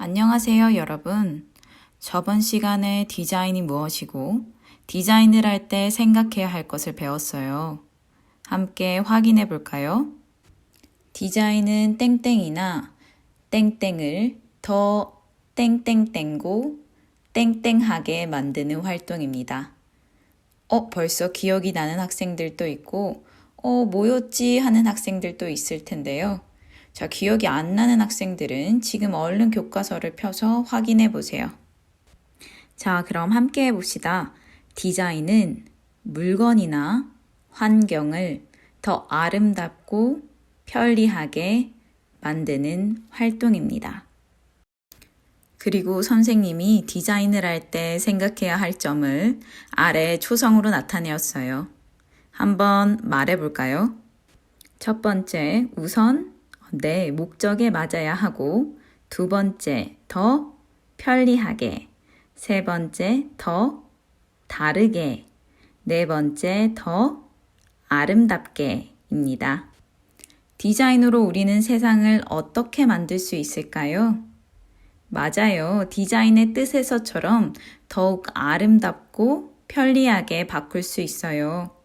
안녕하세요, 여러분. 저번 시간에 디자인이 무엇이고 디자인을 할 때 생각해야 할 것을 배웠어요. 함께 확인해 볼까요? 디자인은 땡땡이나 땡땡을 더 땡땡땡고 땡땡하게 만드는 활동입니다. 어, 벌써 기억이 나는 학생들도 있고, 어, 뭐였지 하는 학생들도 있을 텐데요. 자, 기억이 안 나는 학생들은 지금 얼른 교과서를 펴서 확인해 보세요. 자, 그럼 함께 해 봅시다. 디자인은 물건이나 환경을 더 아름답고 편리하게 만드는 활동입니다. 그리고 선생님이 디자인을 할 때 생각해야 할 점을 아래 초성으로 나타내었어요. 한번 말해 볼까요? 첫 번째, 우선 내 목적에 맞아야 하고, 두 번째, 더 편리하게, 세 번째, 더 다르게, 네 번째, 더 아름답게 입니다. 디자인으로 우리는 세상을 어떻게 만들 수 있을까요? 맞아요. 디자인의 뜻에서처럼 더욱 아름답고 편리하게 바꿀 수 있어요.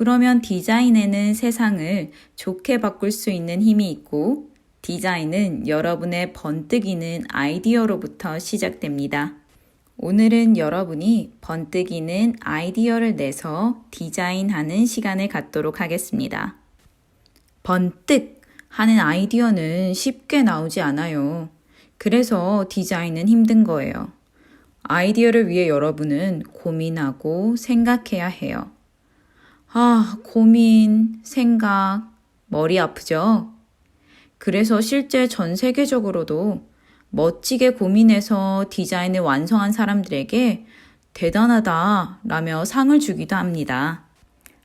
그러면 디자인에는 세상을 좋게 바꿀 수 있는 힘이 있고, 디자인은 여러분의 번뜩이는 아이디어로부터 시작됩니다. 오늘은 여러분이 번뜩이는 아이디어를 내서 디자인하는 시간을 갖도록 하겠습니다. 번뜩 하는 아이디어는 쉽게 나오지 않아요. 그래서 디자인은 힘든 거예요. 아이디어를 위해 여러분은 고민하고 생각해야 해요. 아, 고민, 생각, 머리 아프죠? 그래서 실제 전 세계적으로도 멋지게 고민해서 디자인을 완성한 사람들에게 대단하다 라며 상을 주기도 합니다.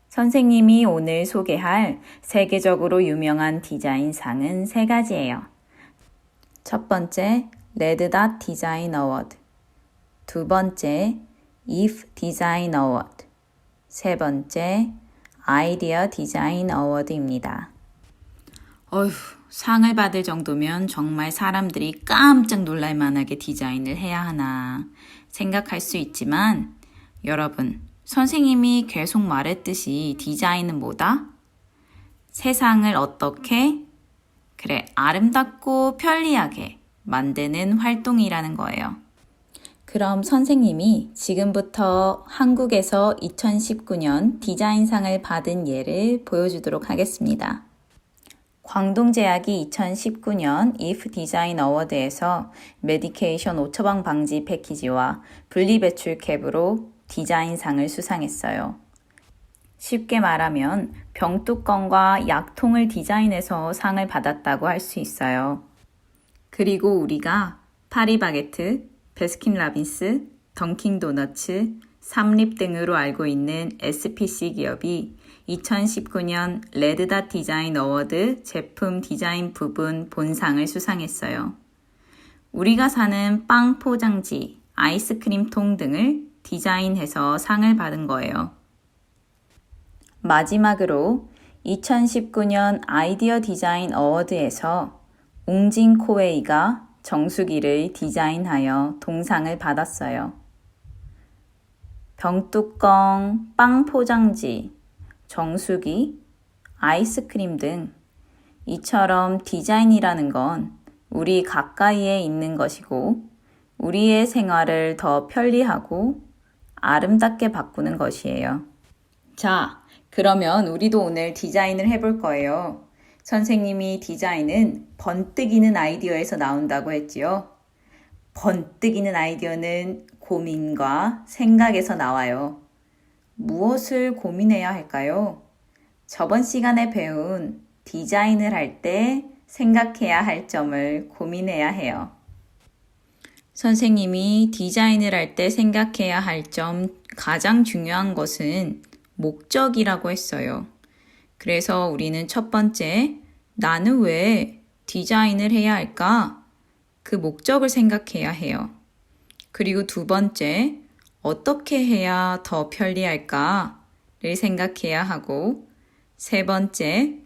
선생님이 오늘 소개할 세계적으로 유명한 디자인 상은 세 가지예요. 첫 번째, 레드닷 디자인 어워드. 두 번째, if 디자인 어워드. 세 번째, 아이디어 디자인 어워드입니다. 어휴, 상을 받을 정도면 정말 사람들이 깜짝 놀랄 만하게 디자인을 해야 하나 생각할 수 있지만, 여러분, 선생님이 계속 말했듯이 디자인은 뭐다? 세상을 어떻게 그래, 아름답고 편리하게 만드는 활동이라는 거예요. 그럼 선생님이 지금부터 한국에서 2019년 디자인상을 받은 예를 보여주도록 하겠습니다. 광동제약이 2019년 if 디자인 어워드에서 메디케이션 오처방 방지 패키지와 분리배출 캡으로 디자인상을 수상했어요. 쉽게 말하면 병뚜껑과 약통을 디자인해서 상을 받았다고 할 수 있어요. 그리고 우리가 파리바게트, 베스킨라빈스, 던킹도너츠, 삼립 등으로 알고 있는 SPC 기업이 2019년 레드닷 디자인 어워드 제품 디자인 부분 본상을 수상했어요. 우리가 사는 빵 포장지, 아이스크림 통 등을 디자인해서 상을 받은 거예요. 마지막으로 2019년 아이디어 디자인 어워드에서 웅진 코웨이가 정수기를 디자인하여 동상을 받았어요. 병뚜껑, 빵 포장지, 정수기, 아이스크림 등 이처럼 디자인이라는 건 우리 가까이에 있는 것이고 우리의 생활을 더 편리하고 아름답게 바꾸는 것이에요. 자, 그러면 우리도 오늘 디자인을 해볼 거예요. 선생님이 디자인은 번뜩이는 아이디어에서 나온다고 했지요. 번뜩이는 아이디어는 고민과 생각에서 나와요. 무엇을 고민해야 할까요? 저번 시간에 배운 디자인을 할 때 생각해야 할 점을 고민해야 해요. 선생님이 디자인을 할 때 생각해야 할 점 가장 중요한 것은 목적이라고 했어요. 그래서 우리는 첫 번째, 나는 왜 디자인을 해야 할까? 그 목적을 생각해야 해요. 그리고 두 번째, 어떻게 해야 더 편리할까를 생각해야 하고, 세 번째,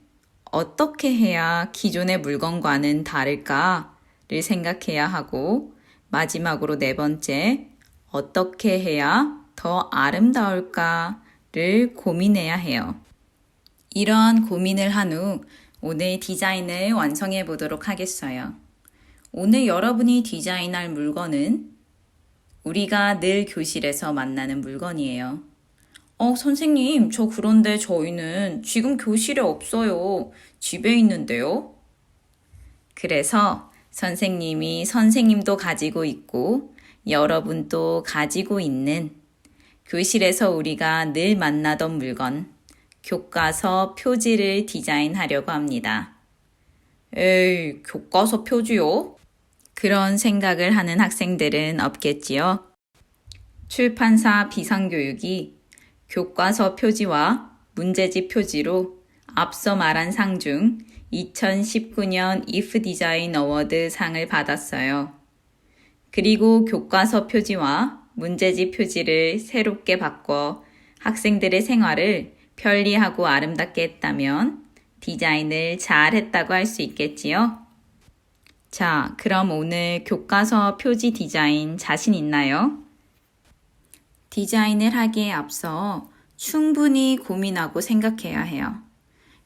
어떻게 해야 기존의 물건과는 다를까? 생각해야 하고, 마지막으로 네 번째, 어떻게 해야 더 아름다울까를 고민해야 해요. 이러한 고민을 한 후 오늘 디자인을 완성해 보도록 하겠어요. 오늘 여러분이 디자인할 물건은 우리가 늘 교실에서 만나는 물건이에요. 어, 선생님, 저 그런데 저희는 지금 교실에 없어요. 집에 있는데요. 그래서 선생님이 선생님도 가지고 있고 여러분도 가지고 있는 교실에서 우리가 늘 만나던 물건, 교과서 표지를 디자인하려고 합니다. 에이, 교과서 표지요? 그런 생각을 하는 학생들은 없겠지요. 출판사 비상교육이 교과서 표지와 문제집 표지로 앞서 말한 상 중 2019년 if 디자인 어워드 상을 받았어요. 그리고 교과서 표지와 문제집 표지를 새롭게 바꿔 학생들의 생활을 편리하고 아름답게 했다면 디자인을 잘 했다고 할 수 있겠지요? 자, 그럼 오늘 교과서 표지 디자인 자신 있나요? 디자인을 하기에 앞서 충분히 고민하고 생각해야 해요.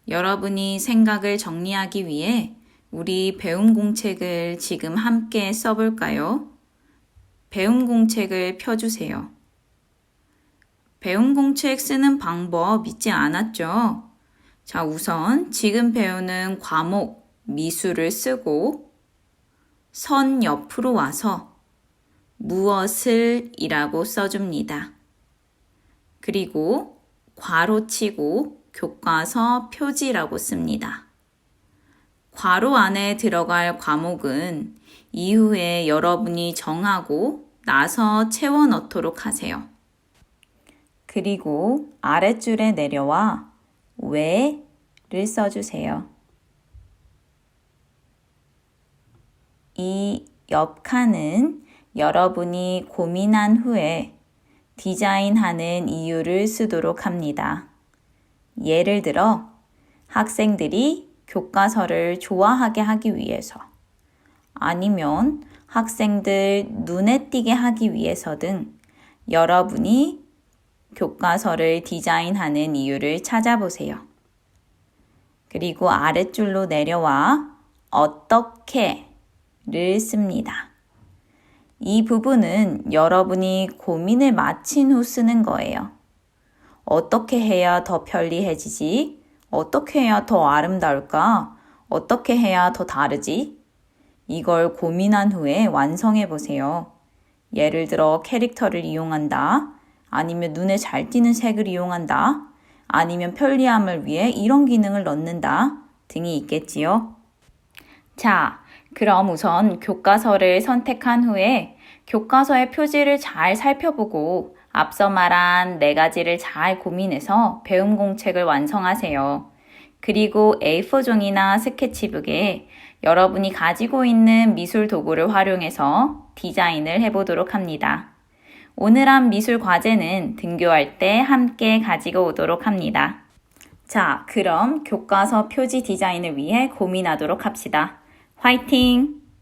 여러분이 생각을 정리하기 위해 우리 배움 공책을 지금 함께 써볼까요? 배움 공책을 펴주세요. 배움 공책 쓰는 방법 잊지 않았죠? 자, 우선 지금 배우는 과목 미술을 쓰고 선 옆으로 와서 무엇을 이라고 써줍니다. 그리고 괄호 치고 교과서 표지라고 씁니다. 괄호 안에 들어갈 과목은 이후에 여러분이 정하고 나서 채워 넣도록 하세요. 그리고 아랫줄에 내려와 왜를 써주세요. 이 옆 칸은 여러분이 고민한 후에 디자인하는 이유를 쓰도록 합니다. 예를 들어 학생들이 교과서를 좋아하게 하기 위해서 아니면 학생들 눈에 띄게 하기 위해서 등 여러분이 교과서를 디자인하는 이유를 찾아보세요. 그리고 아랫줄로 내려와 어떻게를 씁니다. 이 부분은 여러분이 고민을 마친 후 쓰는 거예요. 어떻게 해야 더 편리해지지? 어떻게 해야 더 아름다울까? 어떻게 해야 더 다르지? 이걸 고민한 후에 완성해 보세요. 예를 들어 캐릭터를 이용한다. 아니면 눈에 잘 띄는 색을 이용한다. 아니면 편리함을 위해 이런 기능을 넣는다. 등이 있겠지요. 자, 그럼 우선 교과서를 선택한 후에 교과서의 표지를 잘 살펴보고 앞서 말한 네 가지를 잘 고민해서 배움 공책을 완성하세요. 그리고 A4 종이나 스케치북에 여러분이 가지고 있는 미술 도구를 활용해서 디자인을 해보도록 합니다. 오늘 한 미술 과제는 등교할 때 함께 가지고 오도록 합니다. 자, 그럼 교과서 표지 디자인을 위해 고민하도록 합시다. 화이팅!